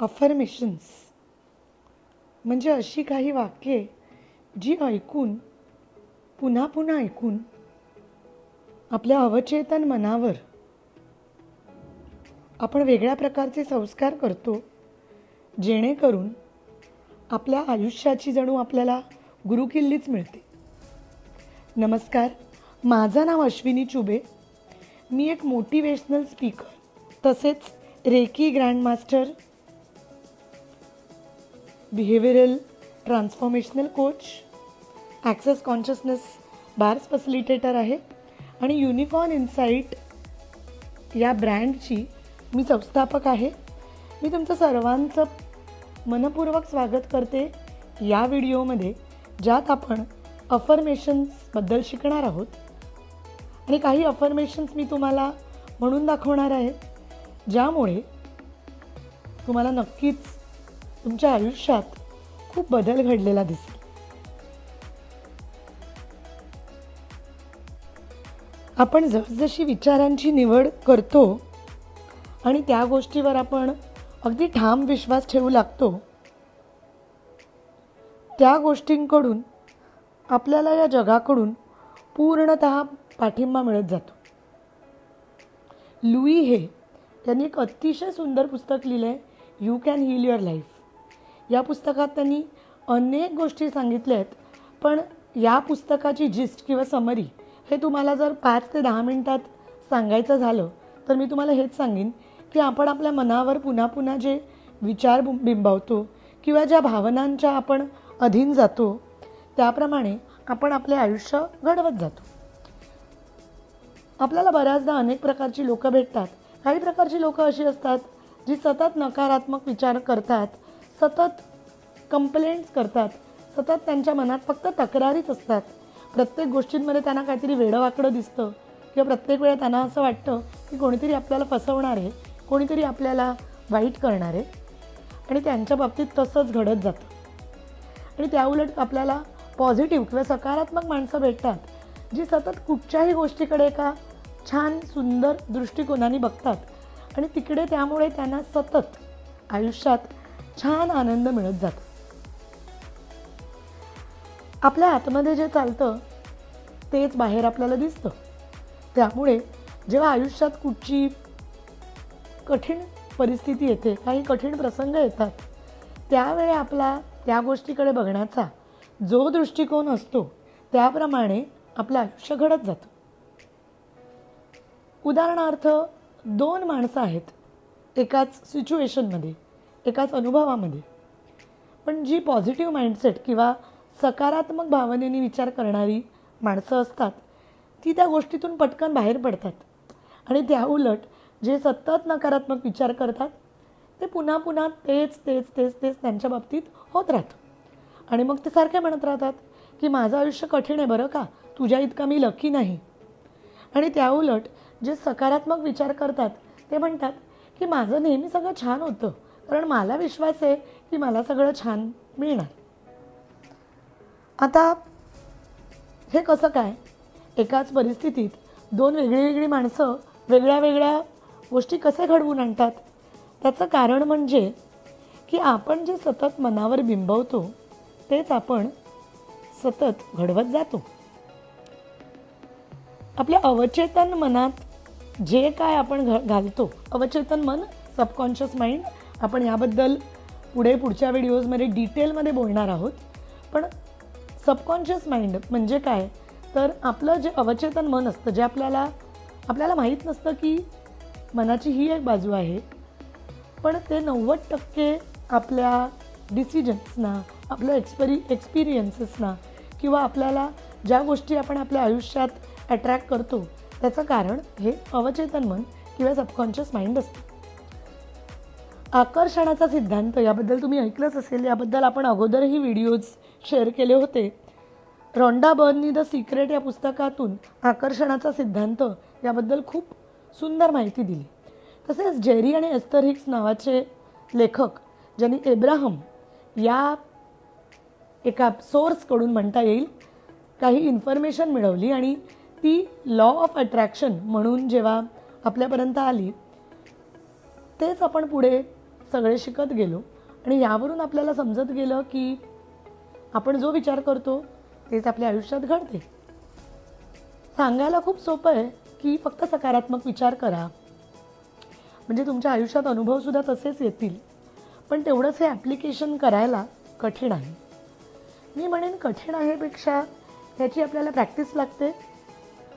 Affirmations म्हणजे अशी काही वाक्ये जी ऐकून पुन्हा पुन्हा ऐकून आपल्या अवचेतन मनावर आपण वेगळ्या प्रकारचे संस्कार करतो जेणेकरून आपल्या आयुष्याची जणू आपल्याला गुरुकिल्लीच मिळते. नमस्कार माझं नाव अश्विनी चुबे. मी एक मोटिवेशनल स्पीकर तसेच reiki grandmaster behavioural transformational coach access consciousness bars facilitator आहे आणि युनिकॉर्न इन्साईट या ब्रँडची मी संस्थापक आहे. मी तुमचं सर्वांचं मनपूर्वक स्वागत करते या व्हिडिओमध्ये ज्यात आपण अफर्मेशन्सबद्दल शिकणार आहोत. आणि काही अफर्मेशन्स मी तुम्हाला म्हणून दाखवणार आहे ज्यामुळे तुम्हाला नक्कीच तुमच्या आयुष्यात खूप बदल घडलेला दिसेल. आपण जसजशी विचारांची निवड करतो आणि त्या गोष्टीवर आपण अगदी ठाम विश्वास ठेवू लागतो त्या गोष्टींकडून आपल्याला या जगाकडून पूर्णत पाठिंबा मिळत जातो. लुई हे त्यांनी एक अतिशय सुंदर पुस्तक लिहिलं आहे you can heal your life या पुस्तकात त्यांनी अनेक गोष्टी सांगितल्या आहेत पण या पुस्तकाची जिस्ट किंवा समरी हे तुम्हाला जर पाच ते दहा मिनटात सांगायचं झालं तर मी तुम्हाला हेच सांगेन की आपण आपल्या मनावर पुन्हा पुन्हा जे विचार बिंबवतो किंवा ज्या भावनांच्या आपण अधीन जातो त्याप्रमाणे आपण आपले आयुष्य घडवत जातो. आपल्याला बऱ्याचदा अनेक प्रकारची लोकं भेटतात. काही प्रकारची लोकं अशी असतात जी सतत नकारात्मक विचार करतात सतत कंप्लेंट्स करतात. सतत त्यांच्या मनात फक्त तक्रारीच असतात. प्रत्येक गोष्टींमध्ये त्यांना काहीतरी वेडंवाकडं दिसतं. किंवा प्रत्येक वेळा त्यांना असं वाटतं की कोणीतरी आपल्याला फसवणार आहे कोणीतरी आपल्याला वाईट करणार आहे. आणि त्यांच्या बाबतीत तसंच घडत जातं. आणि त्याउलट आपल्याला पॉझिटिव्ह किंवा सकारात्मक माणसं भेटतात जी सतत कुठच्याही गोष्टीकडे एका छान सुंदर दृष्टिकोनाने बघतात. आणि तिकडे त्यामुळे त्यांना सतत आयुष्यात छान आनंद मिळत जातो. आपल्या आतमध्ये जे चालतं तेच बाहेर आपल्याला दिसतं. त्यामुळे जेव्हा आयुष्यात कुठची कठीण परिस्थिती येते काही कठीण प्रसंग येतात त्यावेळी आपला त्या गोष्टीकडे बघण्याचा जो दृष्टिकोन असतो त्याप्रमाणे आपलं आयुष्य घडत जातं. उदाहरणार्थ दोन माणसं आहेत एकाच सिच्युएशनमध्ये एकाच अनुभवामध्ये. पण जी पॉझिटिव्ह माइंडसेट किंवा सकारात्मक भावनेने विचार करणारी माणसं असतात. ती त्या गोष्टीतून पटकन बाहेर पडतात. आणि त्या उलट जे सतत नकारात्मक विचार करतात ते पुन्हा पुन्हा तेच तेच तेच तेच त्यांच्या बाबतीत होत राहतं. आणि मग ते सारखे म्हणत राहतात की माझं आयुष्य कठीण आहे बरं का? तुझ्या इतका मी लकी नाही. आणि त्याउलट जे सकारात्मक विचार करतात ते म्हणतात की माझं नेहमी सगळं छान होतं कारण मला विश्वास आहे की मला सगळं छान मिळणार. आता हे कसं काय? एकाच परिस्थितीत दोन वेगळी वेगळी माणसं वेगळ्या वेगळ्या गोष्टी कसे घडवून आणतात? त्याचं कारण म्हणजे की आपण जे सतत मनावर बिंबवतो तेच आपण सतत घडवत जातो. आपल्या अवचेतन मनात जे काय आपण घ घालतो अवचेतन मन सबकॉन्शियस माइंड आपण याबद्दल पुढे पुढच्या व्हिडिओजमध्ये डिटेलमध्ये बोलणार आहोत. पण सबकॉन्शियस माइंड म्हणजे काय? तर आपलं जे अवचेतन मन असतं जे आपल्याला आपल्याला माहीत नसतं की मनाची ही एक बाजू आहे पण ते नव्वद टक्के आपल्या डिसिजन्सना आपल्या एक्सपरी एक्सपिरियन्सेसना किंवा आपल्याला ज्या गोष्टी आपण आपल्या आयुष्यात अट्रॅक्ट करतो त्याचं कारण हे अवचेतन मन किंवा सबकॉन्शियस माइंड असतं. आकर्षणाचा सिद्धांत याबद्दल तुम्ही ऐकलंच असेल. याबद्दल आपण अगोदरही व्हिडिओज शेअर केले होते. रॉन्डा बर्ननी द सिक्रेट या पुस्तकातून आकर्षणाचा सिद्धांत याबद्दल खूप सुंदर माहिती दिली. तसेच जेरी आणि एस्तर हिक्स नावाचे लेखक ज्यांनी एब्राहम या एका सोर्सकडून म्हणता येईल काही इन्फॉर्मेशन मिळवली आणि ती लॉ ऑफ अट्रॅक्शन म्हणून जेव्हा आपल्यापर्यंत आली तेच आपण पुढे सगळे शिकत गेलो. आणि यावरून आपल्याला समजत गेलं की आपण जो विचार करतो तेच आपल्या आयुष्यात घडते. सांगायला खूप सोपं आहे की फक्त सकारात्मक विचार करा. म्हणजे तुमच्या आयुष्यात अनुभवसुद्धा तसेच येतील. पण तेवढंच हे ॲप्लिकेशन करायला कठीण आहे. मी म्हणेन कठीण आहेपेक्षा ह्याची आपल्याला प्रॅक्टिस लागते.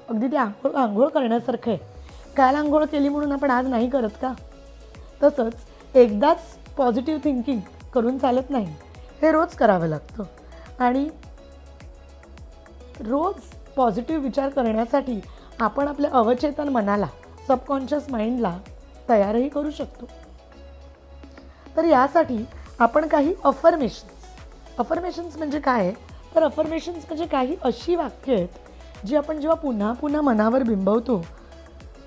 अगदी ते आंघोळ आंघोळ करण्यासारखं आहे. काल आंघोळ केली म्हणून आपण आज नाही करत का? तसंच एकदाच पॉझिटिव्ह थिंकिंग करून चालत नाही हे रोज करावं लागतं. आणि रोज पॉझिटिव्ह विचार करण्यासाठी आपण आपल्या अवचेतन मनाला सबकॉन्शियस माइंडला तयारही करू शकतो. तर यासाठी आपण काही अफर्मेशन्स अफर्मेशन्स म्हणजे काय? आहे तर अफर्मेशन्स म्हणजे काही अशी वाक्य आहेत जी आपण जेव्हा पुन्हा पुन्हा मनावर बिंबवतो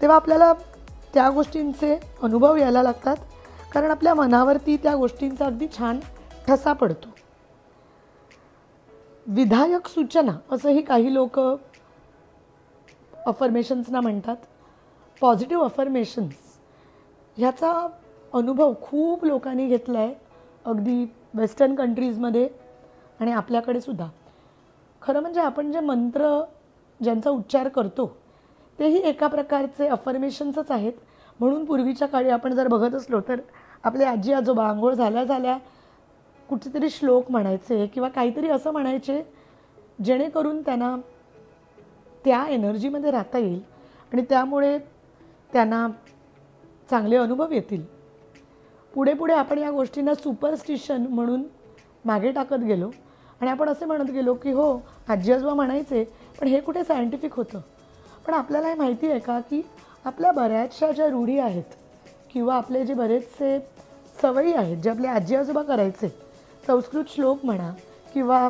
तेव्हा आपल्याला त्या गोष्टींचे अनुभव यायला लागतात. कारण आपल्या मनावरती त्या गोष्टींचा अगदी छान ठसा पडतो. विधायक सूचना असंही काही लोक अफर्मेशन्सना म्हणतात. पॉझिटिव्ह अफर्मेशन्स ह्याचा अनुभव खूप लोकांनी घेतला आहे अगदी वेस्टर्न कंट्रीजमध्ये आणि आपल्याकडे सुद्धा. खरं म्हणजे आपण जे मंत्र ज्यांचा उच्चार करतो तेही एका प्रकारचे अफर्मेशन्सच आहेत. म्हणून पूर्वीच्या काळी आपण जर बघत असलो तर आपले आजी आजोबा आंघोळ झाल्या झाल्या कुठेतरी श्लोक म्हणायचे किंवा काहीतरी असं म्हणायचे जेणेकरून त्यांना त्या एनर्जीमध्ये राहता येईल आणि त्यामुळे त्यांना चांगले अनुभव येतील. पुढे पुढे आपण या गोष्टींना सुपरस्टिशन म्हणून मागे टाकत गेलो आणि आपण असे म्हणत गेलो की हो आजी आजोबा म्हणायचे पण हे कुठे सायंटिफिक होतं? पण आपल्याला हे माहिती आहे का की आपल्या बऱ्याचशा ज्या रूढी आहेत किंवा आपले जे बरेचसे सवयी आहेत जे आपले आजी आजोबा करायचे. संस्कृत श्लोक म्हणा किंवा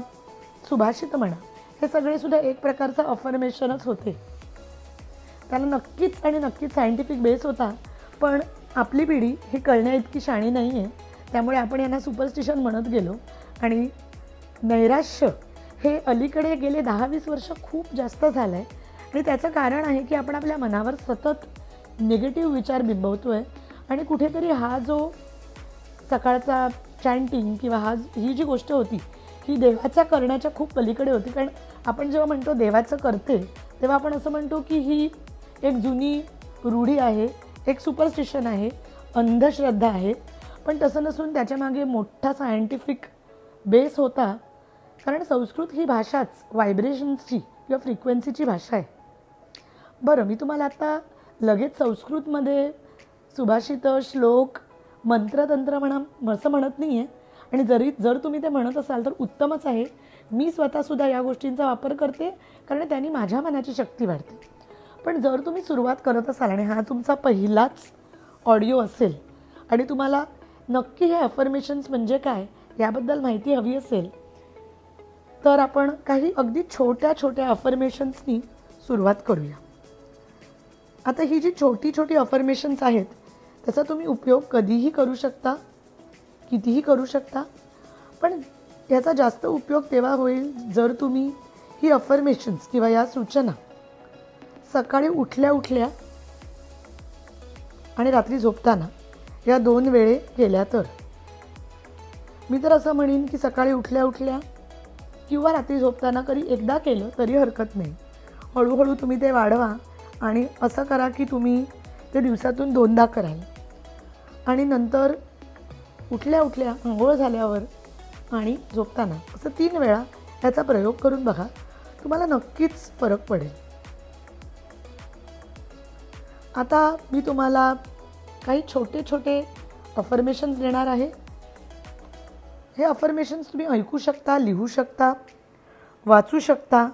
सुभाषित म्हणा हे सगळे सुद्धा एक प्रकारचं अफर्मेशनच होते. त्याला नक्कीच आणि नक्कीच सायंटिफिक बेस होता पण आपली पिढी ही कळण्या इतकी शाणी नाही आहे त्यामुळे आपण यांना सुपरस्टिशन म्हणत गेलो. आणि नैराश्य हे अलीकडे गेले दहा वीस वर्ष खूप जास्त झालं आहे आणि त्याचं कारण आहे की आपण आपल्या मनावर सतत निगेटिव्ह विचार बिंबवतो आहे आणि कुठेतरी हा जो सकाळचा चॅन्टिंग किंवा हा ही जी गोष्ट होती ही देवाच्या करण्याच्या खूप पलीकडे होती. कारण आपण जेव्हा म्हणतो देवाचं करते तेव्हा आपण असं म्हणतो की ही एक जुनी रूढी आहे एक सुपरस्टिशन आहे अंधश्रद्धा आहे. पण तसं नसून त्याच्यामागे मोठा सायंटिफिक बेस होता. कारण संस्कृत ही भाषाच व्हायब्रेशन्सची किंवा फ्रिक्वेन्सीची भाषा आहे. बरं मी तुम्हाला आता लगेच संस्कृतमध्ये सुभाषित श्लोक मंत्रतंत्र म्हणा असं म्हणत नाही आहे आणि जरी जर तुम्ही ते म्हणत असाल तर उत्तमच आहे. मी स्वतःसुद्धा या गोष्टींचा वापर करते कारण त्यांनी माझ्या मनाची शक्ती वाढते. पण जर तुम्ही सुरुवात करत असाल आणि हा तुमचा पहिलाच ऑडिओ असेल आणि तुम्हाला नक्की हे अफर्मेशन्स म्हणजे काय याबद्दल माहिती हवी असेल तर आपण काही अगदी छोट्या छोट्या अफर्मेशन्सनी सुरुवात करूया. आता ही जी छोटी छोटी अफर्मेशन्स आहेत त्याचा तुम्ही उपयोग कधीही करू शकता कितीही करू शकता. पण याचा जास्त उपयोग तेव्हा होईल जर तुम्ही ही अफर्मेशन्स किंवा या सूचना सकाळी उठल्या उठल्या आणि रात्री झोपताना या दोन वेळे केल्या तर? मी तर असं म्हणेन की सकाळी उठल्या उठल्या किंवा रात्री झोपताना कधी एकदा केलं तरी हरकत नाही. हळूहळू तुम्ही ते वाढवा आणि असं करा की तुम्ही ते दिवसातून दोनदा कराल. आणि नंतर उठल्या उठल्या आंघोळ झाल्यावर आणि झोपताना असं तीन वेळा याचा प्रयोग करून बघा तुम्हाला नक्कीच फरक पडेल. आता मी तुम्हाला काही छोटे छोटे अफर्मेशन्स देणार आहे. हे अफर्मेशन्स तुम्ही ऐकू शकता लिहू शकता वाचू शकता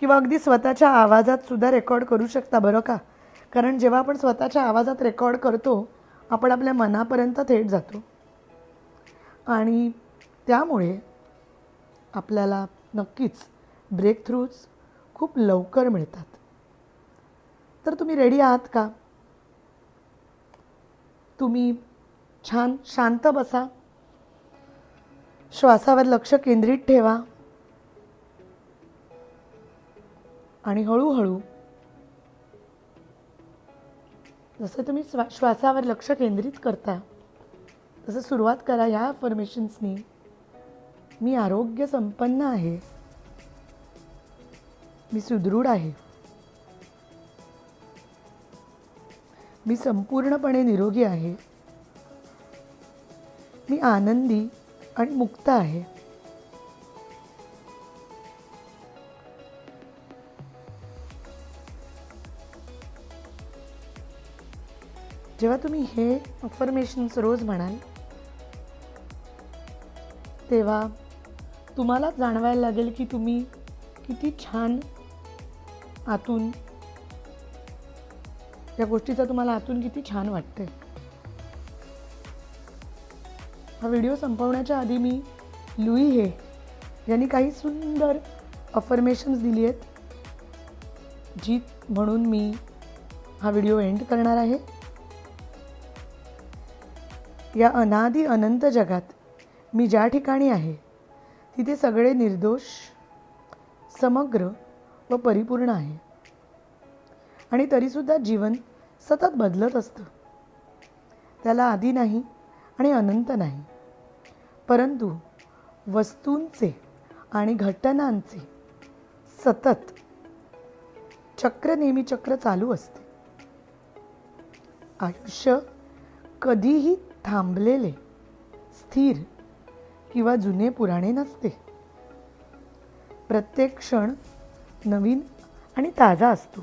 किंवा अगदी स्वतःच्या आवाजात सुद्धा रेकॉर्ड करू शकता बरं का? कारण जेव्हा आपण स्वतःच्या आवाजात रेकॉर्ड करतो आपण आपल्या मनापर्यंत थेट जातो. आणि त्यामुळे आपल्याला नक्कीच ब्रेक थ्रूज खूप लवकर मिळतात. तर तुम्ही रेडी आहात का? तुम्ही छान शांत बसा. श्वासावर लक्ष केंद्रित ठेवा. आणि हळूहळू जसं तुम्ही स्वा श्वासावर लक्ष केंद्रित करता तसं सुरुवात करा ह्या अफर्मेशन्सनी मी आरोग्य संपन्न आहे. मी सुदृढ आहे. मी संपूर्णपणे निरोगी आहे. मी आनंदी आणि मुक्त आहे. जेव्हा तुम्ही हे अफर्मेशन्स रोज म्हणाल तेव्हा तुम्हाला जाणवायला लागेल की तुम्ही किती छान आतून या गोष्टीचा तुम्हाला आतून किती छान वाटते हा व्हिडिओ संपवण्याच्या आधी मी लुई हे यांनी काही सुंदर अफर्मेशन्स दिली आहेत जी म्हणून मी हा व्हिडिओ एंड करणार आहे. या अनादी अनंत जगात मी ज्या ठिकाणी आहे तिथे सगळे निर्दोष समग्र व परिपूर्ण आहे. आणि तरीसुद्धा जीवन सतत बदलत असतं. त्याला आधी नाही आणि अनंत नाही. परंतु वस्तूंचे आणि घटनांचे सतत चक्र नेहमी चक्र चालू असते. आयुष्य कधीही थांबलेले स्थिर किंवा जुने पुराणे नसते. प्रत्येक क्षण नवीन आणि ताजा असतो.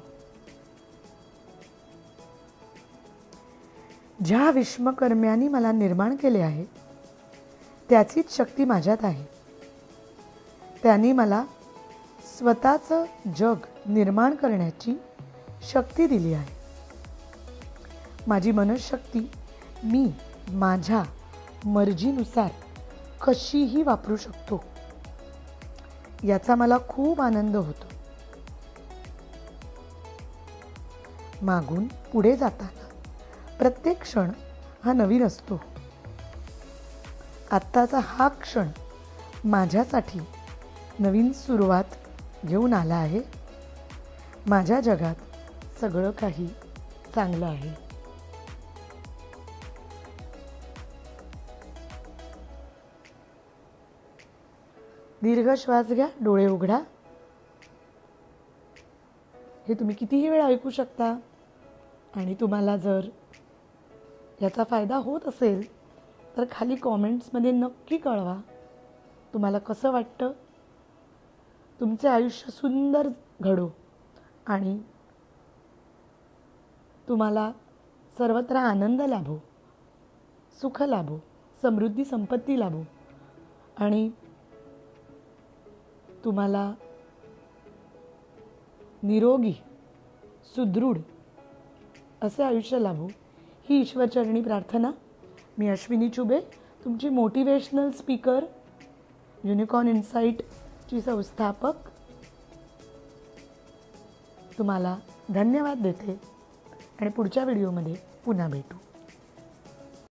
ज्या विश्वकर्म्यांनी मला निर्माण केले आहे त्याचीच शक्ती माझ्यात आहे. त्यांनी मला स्वतःचं जग निर्माण करण्याची शक्ती दिली आहे. माझी मनशक्ती मी माझ्या मर्जीनुसार कशीही वापरू शकतो. याचा मला खूप आनंद होतो. मागून पुढे जाताना प्रत्येक क्षण हा नवीन असतो. आत्ताचा हा क्षण माझ्यासाठी नवीन सुरुवात घेऊन आला आहे. माझ्या जगात सगळं काही चांगलं आहे. दीर्घ श्वास घ्या डोळे उघडा. हे तुम्ही कितीही वेळ ऐकू शकता. आणि तुम्हाला जर याचा फायदा होत असेल तर खाली कॉमेंट्समध्ये नक्की कळवा. तुम्हाला कसं वाटतं? तुमचे आयुष्य सुंदर घडो. आणि तुम्हाला सर्वत्र आनंद लाभो सुख लाभो समृद्धी संपत्ती लाभो. आणि तुम्हाला निरोगी सुदृढ असे आयुष्य लाभो. ही ईश्वरचरणी प्रार्थना. मी अश्विनी चुबे तुमची मोटिवेशनल स्पीकर युनिकॉर्न इन्साईटची संस्थापक. तुम्हाला धन्यवाद देते. आणि पुढच्या व्हिडिओमध्ये पुन्हा भेटू.